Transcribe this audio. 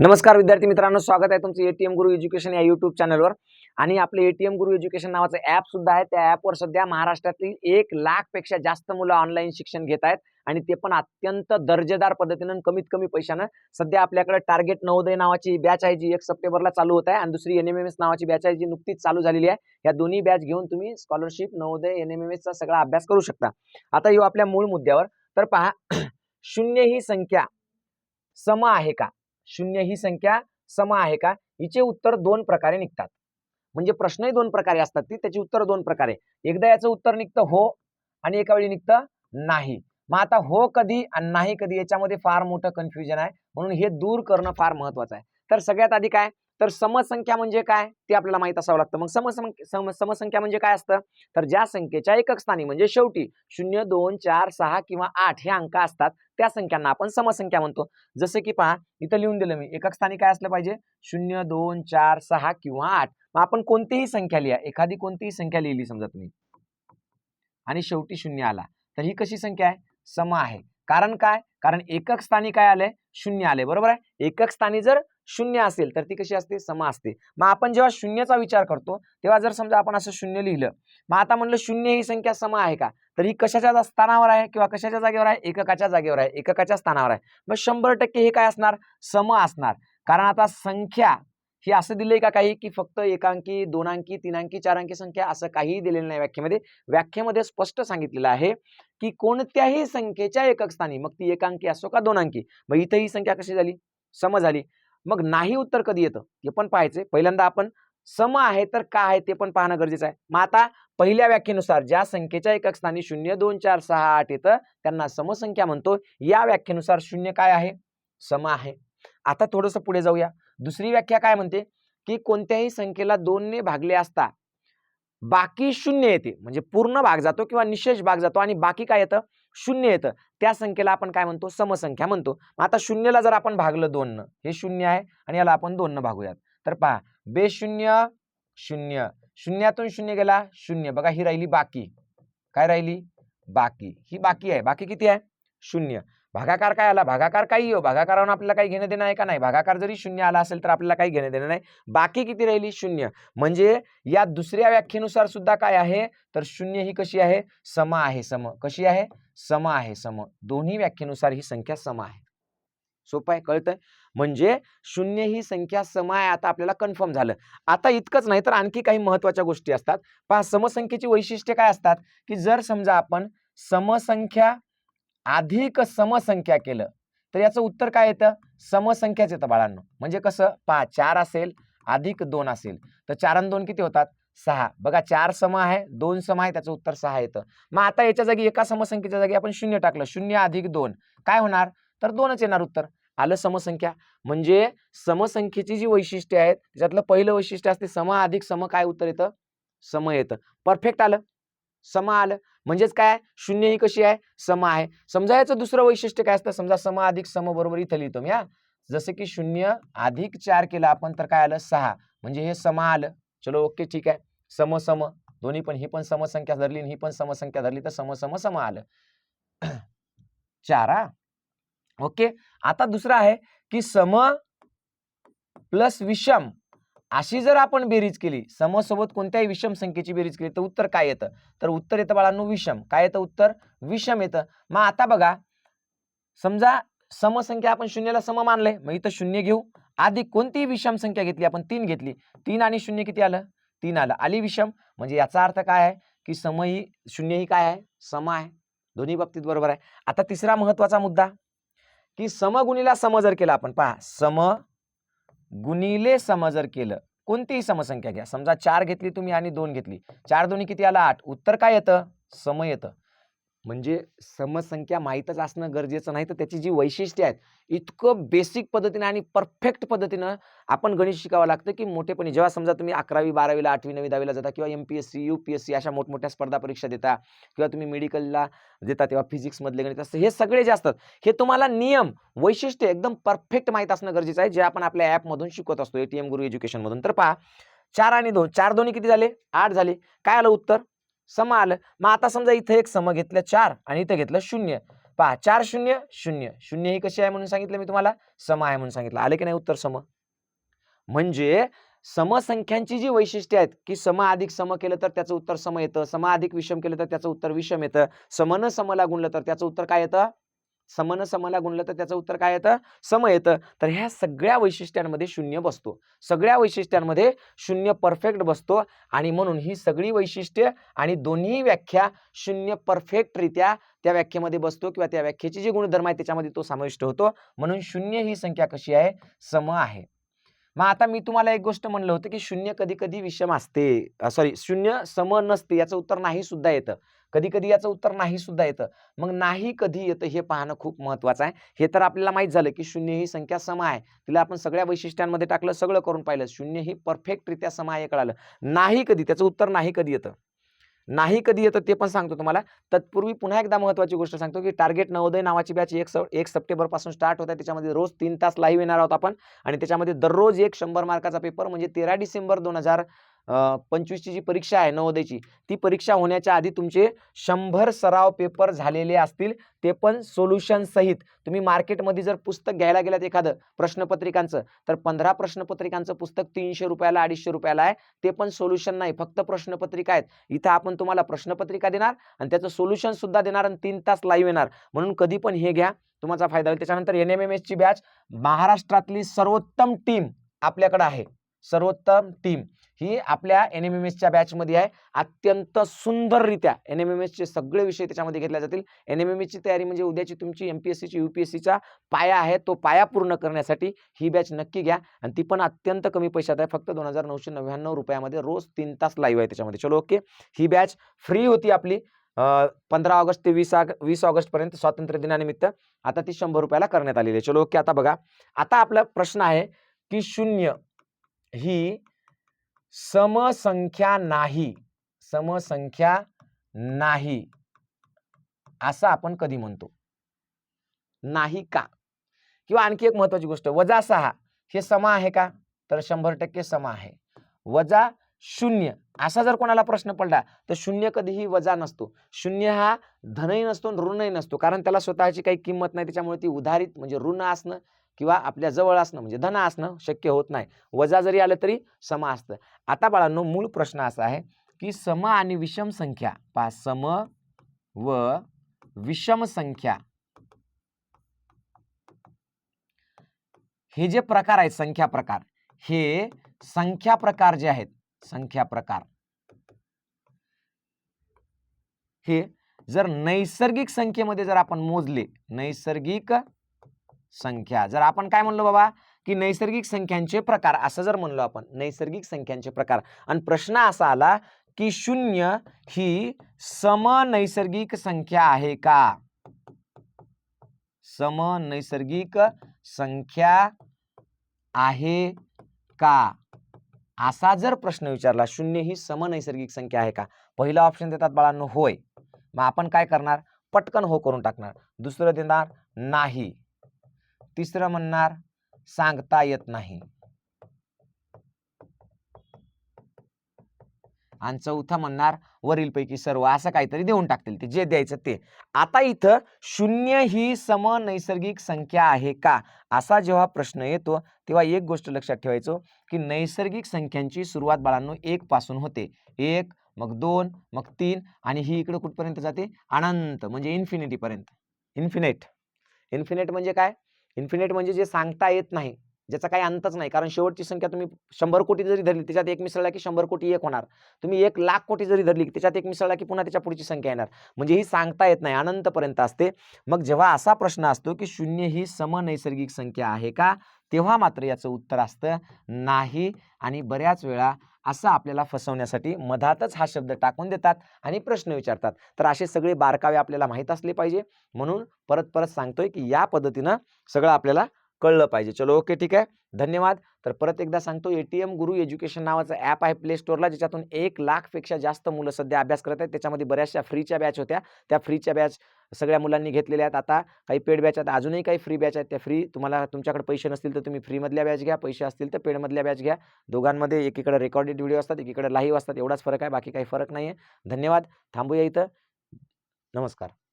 नमस्कार विद्यार्थी मित्रांनो स्वागत आहे तुमचं एटीएम गुरु एज्युकेशन या युट्यूब चॅनलवर आणि आपलं एटीएम गुरु एज्युकेशन नावाचं ॲप सुद्धा आहे. त्या ॲपवर सध्या महाराष्ट्रातील एक लाखपेक्षा जास्त मुलं ऑनलाईन शिक्षण घेत आहेत. आणि ते पण अत्यंत दर्जेदार पद्धतीनं कमीत कमी पैशानं सध्या आपल्याकडे टार्गेट नवोदय नावाची बॅच आहे जी एक सप्टेंबरला चालू होत आहे. आणि दुसरी एन एम एम एस नावाची बॅच आहे जी नुकतीच चालू झालेली आहे. या दोन्ही बॅच घेऊन तुम्ही scholarship Navodaya N M M एसचा सगळा अभ्यास करू शकता. आता येऊ आपल्या मूळ मुद्द्यावर. तर पहा शून्य ही संख्या सम आहे का? शून्य ही संख्या सम आहे का? हिचे उत्तर दोन प्रकारे निघतात. म्हणजे प्रश्नही दोन प्रकारे असतात ती त्याची उत्तर दोन प्रकारे. एकदा याचं उत्तर निघतं हो आणि एका वेळी निघतं नाही. मग आता हो कधी आणि नाही कधी याच्यामध्ये फार मोठं कन्फ्युजन आहे. म्हणून हे दूर करणं फार महत्वाचं आहे. तर सगळ्यात आधी काय? तर समसंख्या म्हणजे काय? ते आपल्याला माहीत असावं लागतं. मग समसंख्या सम समसंख्या म्हणजे काय असतं? तर ज्या संख्येच्या एकक स्थानी म्हणजे शेवटी शून्य दोन चार सहा किंवा आठ हे अंक असतात त्या संख्यांना आपण समसंख्या म्हणतो. जसं की पहा इथं लिहून दिलं मी. एकक स्थानी काय असलं पाहिजे? शून्य दोन चार सहा किंवा आठ. मग आपण कोणतीही संख्या लिहा. एखादी कोणतीही संख्या लिहिली समजा तुम्ही. आणि शेवटी शून्य आला. तर ही कशी संख्या आहे? सम आहे. कारण काय? कारण एकक स्थानी काय आलंय? शून्य आले बरोबर आहे? एकक स्थानी जर शून्य असेल तर ती कशी असते? सम असते. मग आपण जेव्हा शून्याचा विचार करतो तेव्हा जर समजा आपण असं शून्य लिहिलं मग आता म्हणलं शून्य ही संख्या सम आहे का? तर ही कशाच्या स्थानावर आहे किंवा कशाच्या जागेवर आहे? एककाच्या जागेवर आहे. एककाच्या स्थानावर आहे. मग शंभर टक्के हे काय असणार? सम असणार. कारण आता संख्या ही असं दिले का काही? की फक्त एकांकी दोन अंकी तीन अंकी चार अंकी संख्या असं काहीही दिलेलं नाही व्याख्येमध्ये. व्याख्येमध्ये स्पष्ट सांगितलेलं आहे की कोणत्याही संख्येच्या एकक स्थानी मग ती एकांकी असो का दोन अंकी मग इथं ही संख्या कशी झाली? सम झाली. मग नाही उत्तर कधी येतं? हे पण पाहायचंय पहिल्यांदा आपण सम आहे तर का आहे ते पण पाहणं गरजेचं आहे. मग आता पहिल्या व्याख्येनुसार ज्या संख्येच्या एकक स्थानी शून्य दोन चार सहा आठ येतं त्यांना समसंख्या म्हणतो. या व्याख्येनुसार शून्य काय आहे? सम आहे. आता थोडंसं पुढे जाऊया. दुसरी व्याख्या काय म्हणते? की कोणत्याही संख्येला दोनने भागले असता बाकी शून्य येते. म्हणजे पूर्ण भाग जातो किंवा निशेष भाग जातो आणि बाकी काय येतं? शून्य येतं. त्या संख्येला आपण काय म्हणतो? समसंख्या म्हणतो. मग आता शून्यला जर आपण भागलं दोननं हे शून्य आहे आणि याला आपण दोननं भागूयात. तर पहा बेशून्य शून्य. शून्यातून शून्य गेला शून्य. बघा ही राहिली बाकी. काय राहिली? बाकी. ही बाकी आहे. बाकी किती आहे? शून्य. भागाकार काय आला? भागाकार काही हो. भागाकारावर आपल्याला काही घेणं देणं आहे का नाही? भागाकार जरी शून्य आला असेल तर आपल्याला काही घेणं देणं नाही. बाकी किती राहिली? शून्य. म्हणजे या दुसऱ्या व्याख्येनुसार सुद्धा काय आहे? तर शून्य ही कशी आहे? सम आहे. सम. कशी आहे? सम आहे. सम. दोन्ही व्याख्येनुसार ही संख्या सम आहे. सोपं आहे? कळतंय? म्हणजे शून्य ही संख्या सम आहे. आता आपल्याला कन्फर्म झालं. आता इतकंच नाही तर आणखी काही महत्त्वाच्या गोष्टी असतात. पहा समसंख्येची वैशिष्ट्ये काय असतात? की जर समजा आपण समसंख्या अधिक समसंख्या केलं. तर याचं उत्तर काय येतं? समसंख्याच येतं बाळांनो. म्हणजे कसं? पहा चार असेल अधिक दोन असेल. तर चार आणि दोन किती होतात? सहा. बघा चार सम आहे दोन सम आहे त्याचं उत्तर सहा येतं. मग आता याच्या जागी एका समसंख्येच्या जागी आपण शून्य टाकलं. शून्य अधिक दोन. काय होणार? तर दोनच येणार उत्तर. आलं समसंख्या. म्हणजे समसंख्येची जी वैशिष्ट्ये आहेत त्याच्यातलं पहिलं वैशिष्ट्य असते सम अधिक सम काय उत्तर येतं? सम येतं. परफेक्ट आलं. सम आलं. म्हणजेच काय? शून्य ही कशी आहे? सम आहे. समजा याचं दुसरं वैशिष्ट्य काय असतं? समजा सम अधिक सम बरोबर इथं लिहितो मी हा. जसं की शून्य अधिक चार केलं आपण तर काय आलं? सहा. म्हणजे हे सम आलं. चलो ओके ठीक आहे. सम सम. दोन्ही पण ही पण समसंख्या धरली आणि ही पण समसंख्या धरली तर सम सम सम आलं. चार हा. ओके. आता दुसरं आहे की सम प्लस विषम अशी जर आपण बेरीज केली समसोबत कोणत्याही विषम संख्येची बेरीज केली तर उत्तर काय येतं? तर उत्तर येतं बाळांनो विषम. काय येतं उत्तर? विषम येतं. मग आता बघा समजा समसंख्या आपण शून्याला सम मानलंय मग इथं शून्य घेऊ. आधी कोणतीही विषम संख्या घेतली आपण तीन घेतली. तीन आणि शून्य किती आलं? तीन आलं. आली विषम. म्हणजे याचा अर्थ काय आहे? की सम ही शून्य ही काय आहे? सम आहे. दोन्ही बाबतीत बरोबर आहे. आता तिसरा महत्त्वाचा मुद्दा की सम गुणीला सम जर केला आपण पहा. सम गुणिले सम जर केलं. कोणतीही समसंख्या घ्या. समजा चार घेतली तुम्ही आणि दोन घेतली. चार दोन्ही किती आला? आठ. उत्तर काय येतं? सम येतं. म्हणजे समसंख्या माहीतच असणं गरजेचं नाही. तर त्याची जी वैशिष्ट्ये आहेत इतकं बेसिक पद्धतीनं आणि परफेक्ट पद्धतीनं आपण गणित शिकावं लागतं की मोठेपणी जेव्हा समजा तुम्ही अकरावी बारावीला आठवी नववी दहावीला जाता किंवा M P S C U P S C अशा मोठमोठ्या स्पर्धा परीक्षा देता किंवा तुम्ही मेडिकलला देता तेव्हा फिजिक्समधले गणित असतं हे सगळे जे असतात हे तुम्हाला नियम वैशिष्ट्य एकदम परफेक्ट माहीत असणं गरजेचं आहे जे आपण आपल्या ॲपमधून शिकवत असतो. ए टी एम गुरु एज्युकेशनमधून तर पहा चार आणि दोन चार दोन्ही किती झाले? आठ झाले. काय आलं उत्तर? सम आलं मग आता समजा इथं एक सम घेतलं चार आणि इथं घेतलं शून्य. पहा चार शून्य शून्य. शून्य ही कशी आहे म्हणून सांगितलं मी तुम्हाला? सम आहे म्हणून सांगितलं. आले की नाही उत्तर सम? म्हणजे समसंख्यांची जी वैशिष्ट्ये आहेत की सम अधिक सम केलं तर त्याचं उत्तर सम येतं सम अधिक विषम केलं तर त्याचं उत्तर विषम येतं समन समला गुणलं तर त्याचं उत्तर काय येतं? समन समला गुणलं तर त्याचं उत्तर काय येतं? सम येतं. तर ह्या सगळ्या वैशिष्ट्यांमध्ये शून्य बसतो. सगळ्या वैशिष्ट्यांमध्ये शून्य परफेक्ट बसतो आणि म्हणून ही सगळी वैशिष्ट्य आणि दोन्ही व्याख्या शून्य परफेक्टरित्या त्या व्याख्येमध्ये बसतो किंवा त्या व्याख्येची जी गुणधर्म आहे त्याच्यामध्ये तो समाविष्ट होतो. म्हणून शून्य ही संख्या कशी आहे? सम आहे. मग आता मी तुम्हाला एक गोष्ट म्हणलं होतं की शून्य कधी कधी विषम असते. सॉरी शून्य सम नसते याचं उत्तर नाही सुद्धा येतं. कधी कधी याचं उत्तर नाही सुद्धा येतं. मग नाही कधी येतं हे पाहणं खूप महत्वाचं आहे. हे तर आपल्याला माहीत झालं की शून्य ही संख्या सम आहे. तिला आपण सगळ्या वैशिष्ट्यांमध्ये टाकलं सगळं करून पाहिलं. शून्य ही परफेक्टरित्या सम आहे कळालं. नाही कधी त्याचं उत्तर नाही कधी येतं. नाही कधी येतं ते पण सांगतो तुम्हाला. तत्पूर्वी पुन्हा एकदा महत्त्वाची गोष्ट सांगतो की टार्गेट नवोदय नावाची बॅच एक एक सप्टेंबरपासून स्टार्ट होत आहे. त्याच्यामध्ये रोज तीन तास लाईव्ह येणार आहोत आपण. आणि त्याच्यामध्ये दररोज एक शंभर मार्काचा पेपर म्हणजे तेरा डिसेंबर दोन हजार पंचवीसची जी परीक्षा आहे नवोदयची ती परीक्षा होण्याच्या आधी तुमचे शंभर सराव पेपर झालेले असतील ते पण सोल्युशन सहित. तुम्ही मार्केटमध्ये जर पुस्तक घ्यायला गेलात एखादं प्रश्नपत्रिकांचं तर पंधरा प्रश्नपत्रिकांचं पुस्तक तीनशे रुपयाला अडीचशे रुपयाला आहे ते पण सोल्युशन नाही फक्त प्रश्नपत्रिका आहेत. इथं आपण तुम्हाला प्रश्नपत्रिका देणार आणि त्याचं सोल्युशन सुद्धा देणार आणि तीन तास लाईव्ह येणार. म्हणून कधी पण हे घ्या तुम्हाला फायदा होईल. त्याच्यानंतर एन एम एम एसची बॅच महाराष्ट्रातली सर्वोत्तम टीम आपल्याकडे आहे. सर्वोत्तम टीम ही आपल्या एन एम एम एसच्या बॅचमध्ये आहे. अत्यंत सुंदररित्या एन एम एम एसचे सगळे विषय त्याच्यामध्ये घेतले जातील. एन एम एम एसची तयारी म्हणजे उद्याची तुमची एम पी एस सीची यू पी एस सीचा पाया आहे तो पाया पूर्ण करण्यासाठी ही बॅच नक्की घ्या. आणि ती पण अत्यंत कमी पैशात आहे. फक्त दोन हजार नऊशे नव्याण्णव रुपयामध्ये रोज तीन तास लाईव्ह आहे त्याच्यामध्ये. चलो ओके ही बॅच फ्री होती आपली पंधरा ऑगस्ट ते वीस आग वीस ऑगस्टपर्यंत स्वातंत्र्य दिनानिमित्त. आता ती शंभर रुपयाला करण्यात आलेली आहे. चलो ओके आता बघा. आता आपला प्रश्न आहे की शून्य. ही समसंख्या नाही. समसंख्या नाही. असं आपण कधी म्हणतो. नाही का? किंवा आणखी एक महत्वाची गोष्ट वजा सहा हे सम आहे का? तर शंभर टक्के सम आहे. वजा शून्य असा जर कोणाला प्रश्न पडला तर शून्य कधीही वजा नसतो. शून्य हा धनही नसतो आणि ऋणही नसतो. कारण त्याला स्वतःची काही किंमत नाही त्याच्यामुळे ती उधारित म्हणजे ऋण असणं किंवा आपल्या जवळ असणं म्हणजे धन असणं शक्य होत नाही. वजा जरी आलं तरी सम असतं. आता बाळांनो मूळ प्रश्न असा आहे की सम आणि विषम संख्या पहा. सम व विषम संख्या. हे जे प्रकार आहेत संख्या प्रकार हे संख्या प्रकार जे आहेत संख्या प्रकार. हे जर नैसर्गिक संख्येमध्ये जर आपण मोजले नैसर्गिक संख्या. जर आपण काय म्हणलो बाबा की नैसर्गिक संख्यांचे प्रकार असं जर म्हणलो आपण नैसर्गिक संख्यांचे प्रकार आणि प्रश्न असा आला की शून्य ही समनैसर्गिक संख्या आहे का? समनैसर्गिक संख्या आहे का? असा जर प्रश्न विचारला शून्य ही समनैसर्गिक संख्या आहे का? पहिला ऑप्शन देतात बाळांनो होय. मग आपण काय करणार? पटकन हो करून टाकणार. दुसरं देणार नाही. तिसरं म्हणणार सांगता येत नाही. आणि चौथं म्हणणार वरीलपैकी सर्व असं काहीतरी देऊन टाकतील ते जे द्यायचं ते. आता इथं शून्य ही सम नैसर्गिक संख्या आहे का? असा जेव्हा प्रश्न येतो तेव्हा एक गोष्ट लक्षात ठेवायचो की नैसर्गिक संख्यांची सुरुवात बाळांनो एक पासून होते. एक मग दोन मग तीन आणि ही इकडे कुठपर्यंत जाते? अनंत म्हणजे इन्फिनिटीपर्यंत इन्फिनेट इन्फिनेट म्हणजे काय? इन्फिनेट म्हणजे जे सांगता येत नाही ज्याचा काही अंतच नाही. कारण शेवटची संख्या तुम्ही शंभर कोटी जरी धरली त्याच्यात एक मिसळला की शंभर कोटी एक होणार. तुम्ही एक लाख कोटी जरी धरली त्याच्यात एक मिसळला की पुन्हा त्याच्या पुढची संख्या येणार. म्हणजे ही सांगता येत नाही अनंतपर्यंत असते. मग जेव्हा असा प्रश्न असतो की शून्य ही समनैसर्गिक संख्या आहे का तेव्हा मात्र याचं उत्तर असतं नाही. आणि बऱ्याच वेळा असं आपल्याला फसवण्यासाठी मधातच हा शब्द टाकून देतात आणि प्रश्न विचारतात. तर असे सगळे बारकावे आपल्याला माहीत असले पाहिजे. म्हणून परत परत सांगतोय की या पद्धतीनं सगळं आपल्याला कळलं पाहिजे. चलो ओके ठीक आहे. धन्यवाद. तर परत एकदा सांगतो A T M Guru education नावाचं ॲप आहे प्ले स्टोअरला ज्याच्यातून एक लाखपेक्षा जास्त मुलं सध्या अभ्यास करत आहेत. त्याच्यामध्ये बऱ्याचशा फ्रीच्या बॅच होत्या. त्या फ्रीच्या बॅच सगळ्या मुलांनी घेतलेल्या आहेत. आता काही पेड बॅच आहेत. अजूनही काही फ्री बॅच आहेत. त्या फ्री तुम्हाला तुमच्याकडे पैसे नसतील तर तुम्ही फ्रीमधल्या बॅच घ्या. पैसे असतील तर पेडमधल्या बॅच घ्या. दोघांमध्ये एकीकडे रेकॉर्डेड व्हिडिओ असतात एकीकडे लाईव्ह असतात. एवढाच फरक आहे. बाकी काही फरक नाही आहे धन्यवाद. थांबूया इथं. नमस्कार.